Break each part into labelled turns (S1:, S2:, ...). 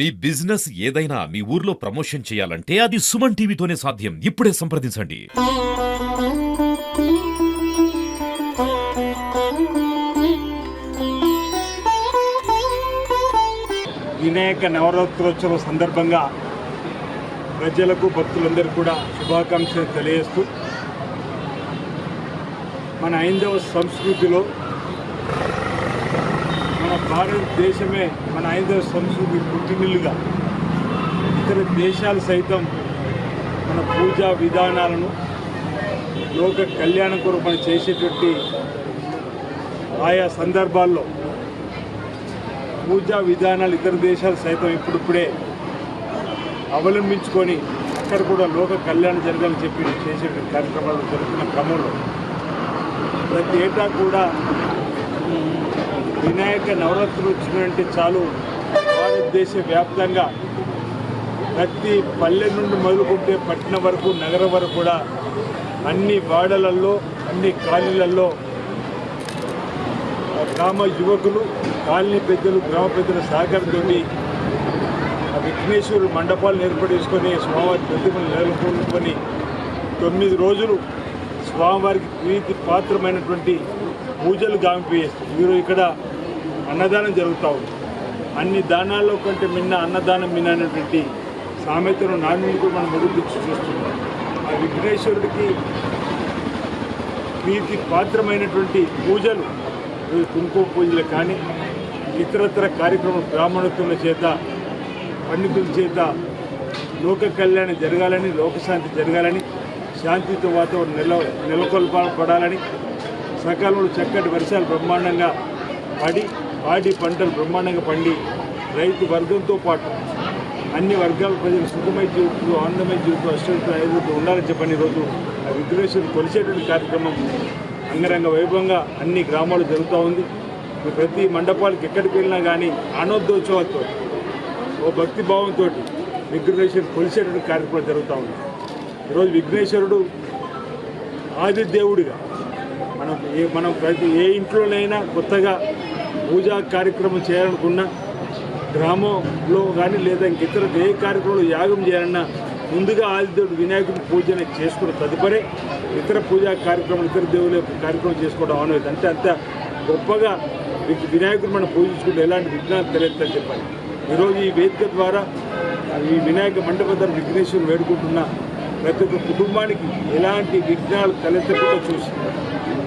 S1: మీ business ఏదైనా మీ ఊర్లో promotion చేయాలంటే అది సుమన్ టీవీతోనే సాధ్యం. ఇప్పుడే సంప్రదించండి.
S2: వినాయక నవరాత్రోత్సవం సందర్భంగా ప్రజలకు భక్తులందరూ కూడా శుభాకాంక్షలు తెలియజేస్తూ మన హైందవ సంస్కృతిలో భారతదేశమే మన ఐదవ సంస్కృతి పుట్టినిల్లుగా. ఇతర దేశాలు సైతం మన పూజా విధానాలను లోక కళ్యాణం కొరకు మనం చేసేటువంటి ఆయా సందర్భాల్లో పూజా విధానాలు ఇతర దేశాలు సైతం ఇప్పుడిప్పుడే అవలంబించుకొని అక్కడ కూడా లోక కళ్యాణం జరగాలని చెప్పి చేసే కార్యక్రమాలు జరుగుతున్న క్రమంలో ప్రతి ఏటా కూడా వినాయక నవరాత్రులు వచ్చినంటే చాలు. భారతదేశ వ్యాప్తంగా ప్రతి పల్లె నుండి మొదలుకుంటే పట్టణం వరకు నగరం వరకు కూడా అన్ని వాడలల్లో అన్ని కాలనీలలో గ్రామ యువకులు కాలనీ పెద్దలు గ్రామ పెద్దల సహకారంతో ఆ విఘ్నేశ్వరుడు మండపాలు ఏర్పడేసుకొని స్వామివారి ప్రతిమను నెలకొల్పుకొని తొమ్మిది రోజులు స్వామివారికి ప్రీతి పాత్రమైనటువంటి పూజలు గాంపి ఈరోజు ఇక్కడ అన్నదానం జరుగుతూ ఉంది. అన్ని దానాల్లో కంటే మిన్న అన్నదానం మిన్న అనేటువంటి సామెతను నాణ్యులు కూడా మనం మెరుగుపరిచి చూస్తున్నాం. ఆ విఘ్నేశ్వరుడికి ప్రీతి పాత్రమైనటువంటి పూజలు కుంకుమ పూజలు కానీ ఇతరత్ర కార్యక్రమం బ్రాహ్మణత్వం చేత పండితుల చేత లోక కళ్యాణం జరగాలని లోకశాంతి జరగాలని శాంతితో వాతావరణం నెల నెలకొల్పబడాలని సకాలంలో చక్కటి వర్షాలు బ్రహ్మాండంగా పడి పాడి పంటలు బ్రహ్మాండంగా పండి రైతు వర్గంతో పాటు అన్ని వర్గాల ప్రజలు సుఖమై జీవితం ఆనందమై జీవితం అష్టంతో ఐదుతో ఉండాలని చెప్పని ఈరోజు ఆ విగ్రహేశ్వరుని కొలిసేటువంటి కార్యక్రమం అంగరంగ వైభవంగా అన్ని గ్రామాలు జరుగుతూ ఉంది. ప్రతి మండపాలకు ఎక్కడికి వెళ్ళినా కానీ ఆనందోత్సవాలతో ఓ భక్తి భావంతో విఘ్నేశ్వరుడు కొలిసేటువంటి కార్యక్రమం జరుగుతూ ఉంది. ఈరోజు విఘ్నేశ్వరుడు ఆది దేవుడిగా మనం ఏ మనం ప్రతి ఏ ఇంట్లోనైనా కొత్తగా పూజా కార్యక్రమం చేయాలనుకున్నా గ్రామంలో కానీ లేదా ఇంకితర ఏ కార్యక్రమంలో యాగం చేయాలన్నా ముందుగా ఆదిదేవుడు వినాయకుడి పూజన చేసుకున్న తదుపరి ఇతర పూజా కార్యక్రమాలు ఇతర దేవుల కార్యక్రమం చేసుకోవడం అనేది అంటే అంత గొప్పగా వినాయకుడు మనం పూజించుకుంటే ఎలాంటి విఘ్నాలు తెలియదని చెప్పాలి. ఈరోజు ఈ వేదిక ద్వారా ఈ వినాయక మండపం విఘ్నేశ్వరుని వేడుకుంటున్న ప్రతి ఒక్క కుటుంబానికి ఎలాంటి విఘ్నాలు తలెత్తకుండా చూసి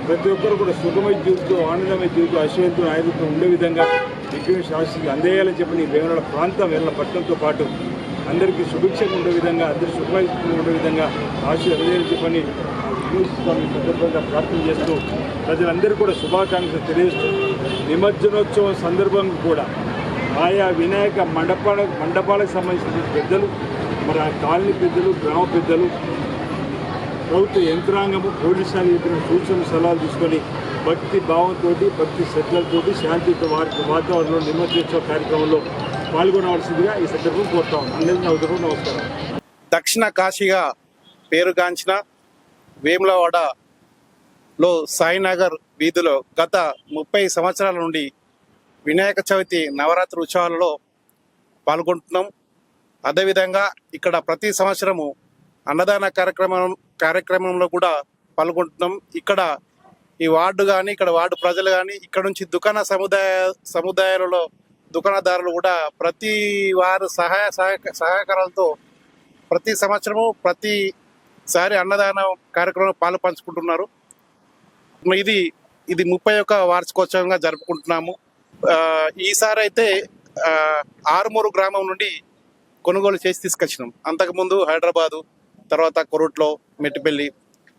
S2: ప్రతి ఒక్కరు కూడా సుఖమై జీవితం ఆనందమై జీవితం అశ్వంతం ఆయుధం ఉండే విధంగా విజ్ఞాన శాస్త్రికి అందేయాలని చెప్పి ఈ వేమనాడ ప్రాంతం వేమల పట్టణంతో పాటు అందరికీ సుభిక్షంగా ఉండే విధంగా అందరి సుఖమై ఉండే విధంగా ఆశీ అందేయాలని చెప్పని స్వామి సందర్భంగా ప్రార్థన చేస్తూ ప్రజలందరూ కూడా శుభాకాంక్షలు తెలియజేస్తూ నిమజ్జనోత్సవం సందర్భంగా కూడా ఆయా వినాయక మండపాల మండపాలకు సంబంధించిన పెద్దలు మరి ఆ కాలనీ పెద్దలు గ్రామ పెద్దలు ప్రభుత్వ యంత్రాంగము పోలీసు ఇచ్చిన సూచనలు సలహాలు తీసుకొని భక్తి భావంతో భక్తి శ్రద్ధలతో శాంతితో వారి వాతావరణంలో నిమజ్జనోత్సవ కార్యక్రమంలో పాల్గొనవలసిందిగా ఈ సందర్భం కోరుతా ఉన్నాను. అందరికీ నా ఉదయం నమస్కారం.
S3: దక్షిణ కాశీగా పేరుగాంచిన వేములవాడలో సాయినగర్ వీధిలో గత ముప్పై సంవత్సరాల నుండి వినాయక చవితి నవరాత్రి ఉత్సవాలలో పాల్గొంటున్నాం. అదేవిధంగా ఇక్కడ ప్రతి సంవత్సరము అన్నదాన కార్యక్రమం కార్యక్రమంలో కూడా పాల్గొంటున్నాం. ఇక్కడ ఈ వార్డు కానీ ఇక్కడ వార్డు ప్రజలు కానీ ఇక్కడ నుంచి దుకాణ సముదాయ సముదాయాలలో దుకాణదారులు కూడా ప్రతి వారు సహాయ సహకారాలతో ప్రతి సంవత్సరము ప్రతిసారి అన్నదాన కార్యక్రమం పాలు పంచుకుంటున్నారు. ఇది ఇది ముప్పై ఒక్క వార్షికోత్సవంగా జరుపుకుంటున్నాము. ఈసారి అయితే ఆరుమూరు గ్రామం నుండి కొనుగోలు చేసి తీసుకొచ్చినాం. అంతకుముందు హైదరాబాదు తర్వాత కొరుట్లో మెట్టిపల్లి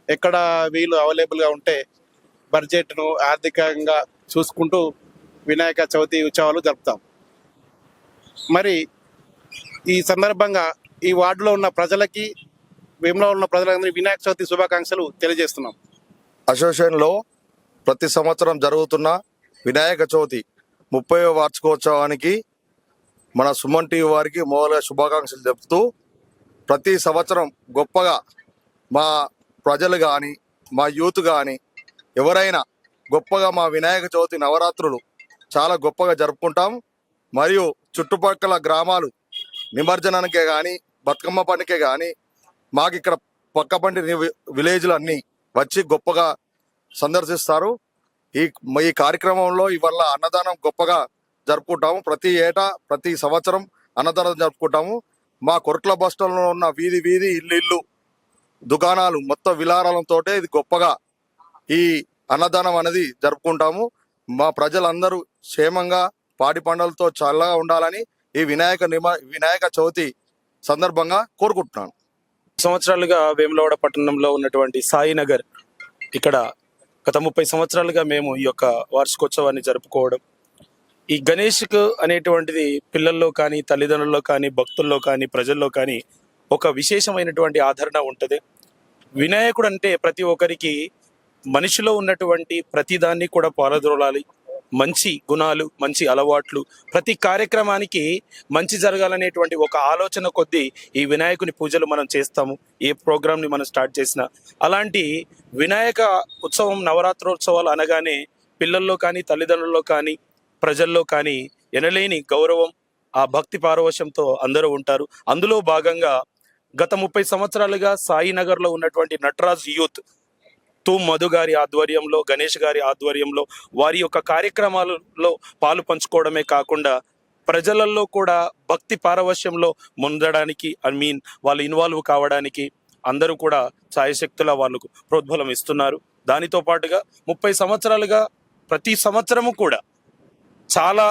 S3: ఎక్కడ వీలు అవైలబుల్గా ఉంటే బడ్జెట్ను ఆర్థికంగా చూసుకుంటూ వినాయక చవితి ఉత్సవాలు జరుపుతాం. మరి ఈ సందర్భంగా ఈ వార్డులో ఉన్న ప్రజలకి వేములో ఉన్న ప్రజలందరికీ వినాయక చవితి శుభాకాంక్షలు తెలియజేస్తున్నాం.
S4: అసోసియేషన్లో ప్రతి సంవత్సరం జరుగుతున్న వినాయక చవితి ముప్పై వార్షికోత్సవానికి మన సుమన్ టీవీ వారికి మొదలుగా శుభాకాంక్షలు చెప్తూ ప్రతి సంవత్సరం గొప్పగా మా ప్రజలు కానీ మా యూత్ కానీ ఎవరైనా గొప్పగా మా వినాయక చవితి నవరాత్రులు చాలా గొప్పగా జరుపుకుంటాం. మరియు చుట్టుపక్కల గ్రామాలు నిమజ్జనానికే కానీ బతుకమ్మ పండుగకే కానీ మాకు ఇక్కడ పక్క పండి విలేజ్లు అన్నీ వచ్చి గొప్పగా సందర్శిస్తారు. ఈ ఈ కార్యక్రమంలో ఇవల్ల అన్నదానం గొప్పగా జరుపుకుంటాము. ప్రతి ఏటా ప్రతి సంవత్సరం అన్నదానం జరుపుకుంటాము. మా కొరట్ల బస్టాల్లో ఉన్న వీధి వీధి ఇల్లు ఇల్లు దుకాణాలు మొత్తం విలారాలతో ఇది గొప్పగా ఈ అన్నదానం అనేది జరుపుకుంటాము. మా ప్రజలందరూ క్షేమంగా పాడి పండలతో చల్లగా ఉండాలని ఈ వినాయక నిమ వినాయక చవితి సందర్భంగా కోరుకుంటున్నాను.
S5: సంవత్సరాలుగా వేములవాడ పట్టణంలో ఉన్నటువంటి సాయినగర్ ఇక్కడ గత ముప్పై సంవత్సరాలుగా మేము ఈ యొక్క వార్షికోత్సవాన్ని జరుపుకోవడం. ఈ గణేష్కు అనేటువంటిది పిల్లల్లో కానీ తల్లిదండ్రుల్లో కానీ భక్తుల్లో కానీ ప్రజల్లో కానీ ఒక విశేషమైనటువంటి ఆదరణ ఉంటుంది. వినాయకుడు అంటే ప్రతి ఒక్కరికి మనిషిలో ఉన్నటువంటి ప్రతిదాన్ని కూడా పారద్రోలాలి. మంచి గుణాలు మంచి అలవాట్లు ప్రతి కార్యక్రమానికి మంచి జరగాలనేటువంటి ఒక ఆలోచన కొద్దీ ఈ వినాయకుని పూజలు మనం చేస్తాము. ఏ ప్రోగ్రామ్ని మనం స్టార్ట్ చేసినా. అలాంటి వినాయక ఉత్సవం నవరాత్రోత్సవాలు అనగానే పిల్లల్లో కానీ తల్లిదండ్రుల్లో కానీ ప్రజల్లో కానీ ఎనలేని గౌరవం ఆ భక్తి పారవశంతో అందరూ ఉంటారు. అందులో భాగంగా గత ముప్పై సంవత్సరాలుగా సాయినగర్లో ఉన్నటువంటి నటరాజ్ యూత్ తూ మధు గారి ఆధ్వర్యంలో గణేష్ గారి ఆధ్వర్యంలో వారి యొక్క కార్యక్రమాలలో పాలు పంచుకోవడమే కాకుండా ప్రజలలో కూడా భక్తి పారవశ్యంలో ముందడానికి ఐ మీన్ వాళ్ళు ఇన్వాల్వ్ కావడానికి అందరూ కూడా ఛాయశక్తుల వాళ్ళకు ప్రోద్బలం ఇస్తున్నారు. దానితో పాటుగా ముప్పై సంవత్సరాలుగా ప్రతి సంవత్సరము కూడా చాలా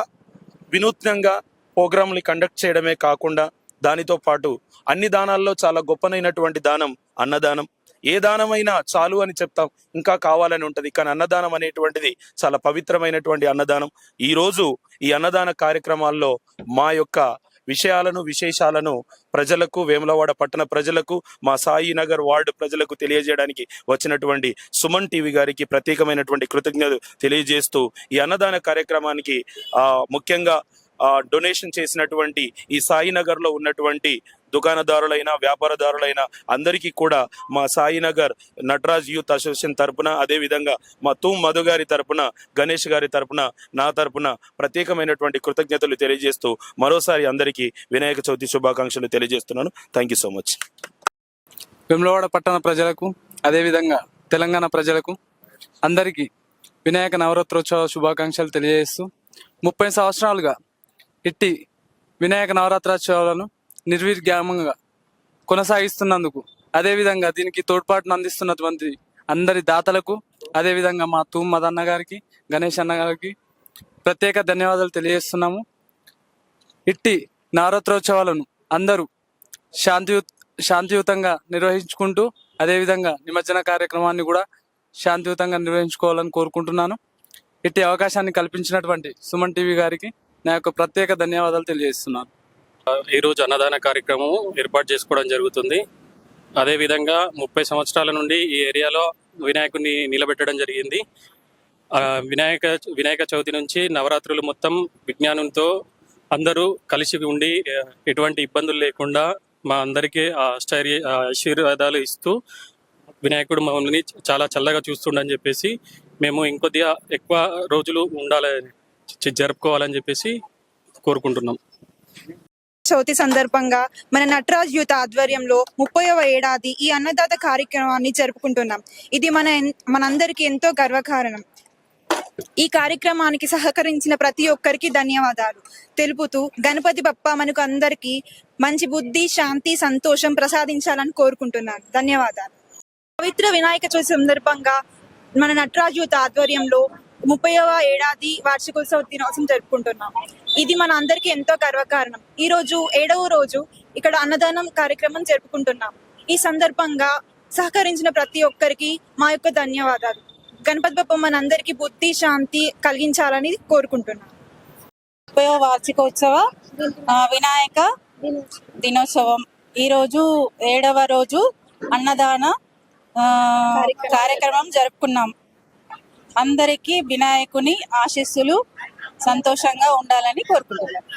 S5: వినూత్నంగా ప్రోగ్రాంలు కండక్ట్ చేయడమే కాకుండా దానితో పాటు అన్ని దానాల్లో చాలా గొప్పనైనటువంటి దానం అన్నదానం. ఏ దానమైనా చాలు అని చెప్తాం. ఇంకా కావాలని ఉంటుంది. కానీ అన్నదానం అనేటువంటిది చాలా పవిత్రమైనటువంటి అన్నదానం. ఈ రోజు ఈ అన్నదాన కార్యక్రమాల్లో మా యొక్క విషయాలను విశేషాలను ప్రజలకు వేములవాడ పట్టణ ప్రజలకు మా సాయి నగర్ వార్డు ప్రజలకు తెలియజేయడానికి వచ్చినటువంటి సుమన్ టీవీ గారికి ప్రత్యేకమైనటువంటి కృతజ్ఞతలు తెలియజేస్తూ ఈ అన్నదాన కార్యక్రమానికి ముఖ్యంగా డొనేషన్ చేసినటువంటి ఈ సాయినగర్లో ఉన్నటువంటి దుకాణదారులైన వ్యాపారదారులైన అందరికీ కూడా మా సాయినగర్ నటరాజ్ యూత్ అసోసియేషన్ తరపున అదే విధంగా మా తూమ్ మధు గారి తరపున గణేష్ గారి తరపున నా తరపున ప్రత్యేకమైనటువంటి కృతజ్ఞతలు తెలియజేస్తూ మరోసారి అందరికీ వినాయక చవితి శుభాకాంక్షలు తెలియజేస్తున్నాను. Thank you so much
S6: Vemulawada పట్టణ ప్రజలకు అదేవిధంగా తెలంగాణ ప్రజలకు అందరికీ వినాయక నవరాత్రోత్సవ శుభాకాంక్షలు తెలియజేస్తూ ముప్పై సంవత్సరాలుగా ఇట్టి వినాయక నవరాత్రోత్సవాలను నిర్విఘ్నంగా కొనసాగిస్తున్నందుకు అదేవిధంగా దీనికి తోడ్పాటును అందిస్తున్నటువంటి అందరి దాతలకు అదేవిధంగా మా తూమ్ మదన్న గారికి గణేష్ అన్న గారికి ప్రత్యేక ధన్యవాదాలు తెలియజేస్తున్నాము. ఇట్టి నవరాత్రోత్సవాలను అందరూ శాంతియు శాంతియుతంగా నిర్వహించుకుంటూ అదేవిధంగా నిమజ్జన కార్యక్రమాన్ని కూడా శాంతియుతంగా నిర్వహించుకోవాలని కోరుకుంటున్నాను. ఇట్టి అవకాశాన్ని కల్పించినటువంటి సుమన్ టీవీ గారికి నా యొక్క ప్రత్యేక ధన్యవాదాలు తెలియజేస్తున్నాను.
S7: ఈరోజు అన్నదాన కార్యక్రమం ఏర్పాటు చేసుకోవడం జరుగుతుంది. అదేవిధంగా ముప్పై సంవత్సరాల నుండి ఈ ఏరియాలో వినాయకుడిని నిలబెట్టడం జరిగింది. వినాయక వినాయక చవితి నుంచి నవరాత్రులు మొత్తం విజ్ఞానంతో అందరూ కలిసి ఉండి ఎటువంటి ఇబ్బందులు లేకుండా మా అందరికీ ఆశ్చర్య ఆశీర్వాదాలు ఇస్తూ వినాయకుడు మమ్మల్ని చాలా చల్లగా చూస్తుండని చెప్పేసి మేము ఇంకొద్దిగా ఎక్కువ రోజులు ఉండాలని జరుపుకోవాలని చెప్పేసి కోరుకుంటున్నాం.
S8: చవితి సందర్భంగా మన నటరాజ్ యూత్ ఆధ్వర్యంలో ముప్పైవ ఏడాది ఈ అన్నదాత కార్యక్రమాన్ని జరుపుకుంటున్నాం. ఇది మన మనందరికీ ఎంతో గర్వకారణం. ఈ కార్యక్రమానికి సహకరించిన ప్రతి ఒక్కరికి ధన్యవాదాలు. తెలుపుతూ గణపతి బప్ప మనకు అందరికీ మంచి బుద్ధి శాంతి సంతోషం ప్రసాదించాలని కోరుకుంటున్నాను. ధన్యవాదాలు. పవిత్ర వినాయక చవితి సందర్భంగా మన నటరాజ్ యూత్ ఆధ్వర్యంలో ముప్పైవ ఏడాది వార్షికోత్సవ దినోత్సవం జరుపుకుంటున్నాం. ఇది మన అందరికీ ఎంతో గర్వకారణం. ఈ రోజు ఏడవ రోజు ఇక్కడ అన్నదానం కార్యక్రమం జరుపుకుంటున్నాం. ఈ సందర్భంగా సహకరించిన ప్రతి ఒక్కరికి మా యొక్క ధన్యవాదాలు. గణపతి బప్ప మనందరికీ బుద్ధి శాంతి కలిగించాలని కోరుకుంటున్నాం.
S9: ముప్పై వార్షికోత్సవ వినాయక దినోత్సవం. ఈ రోజు ఏడవ రోజు అన్నదాన ఆ, కార్యక్రమం జరుపుకున్నాం. అందరికీ వినాయకుని ఆశీస్సులు సంతోషంగా ఉండాలని కోరుకుంటున్నాను.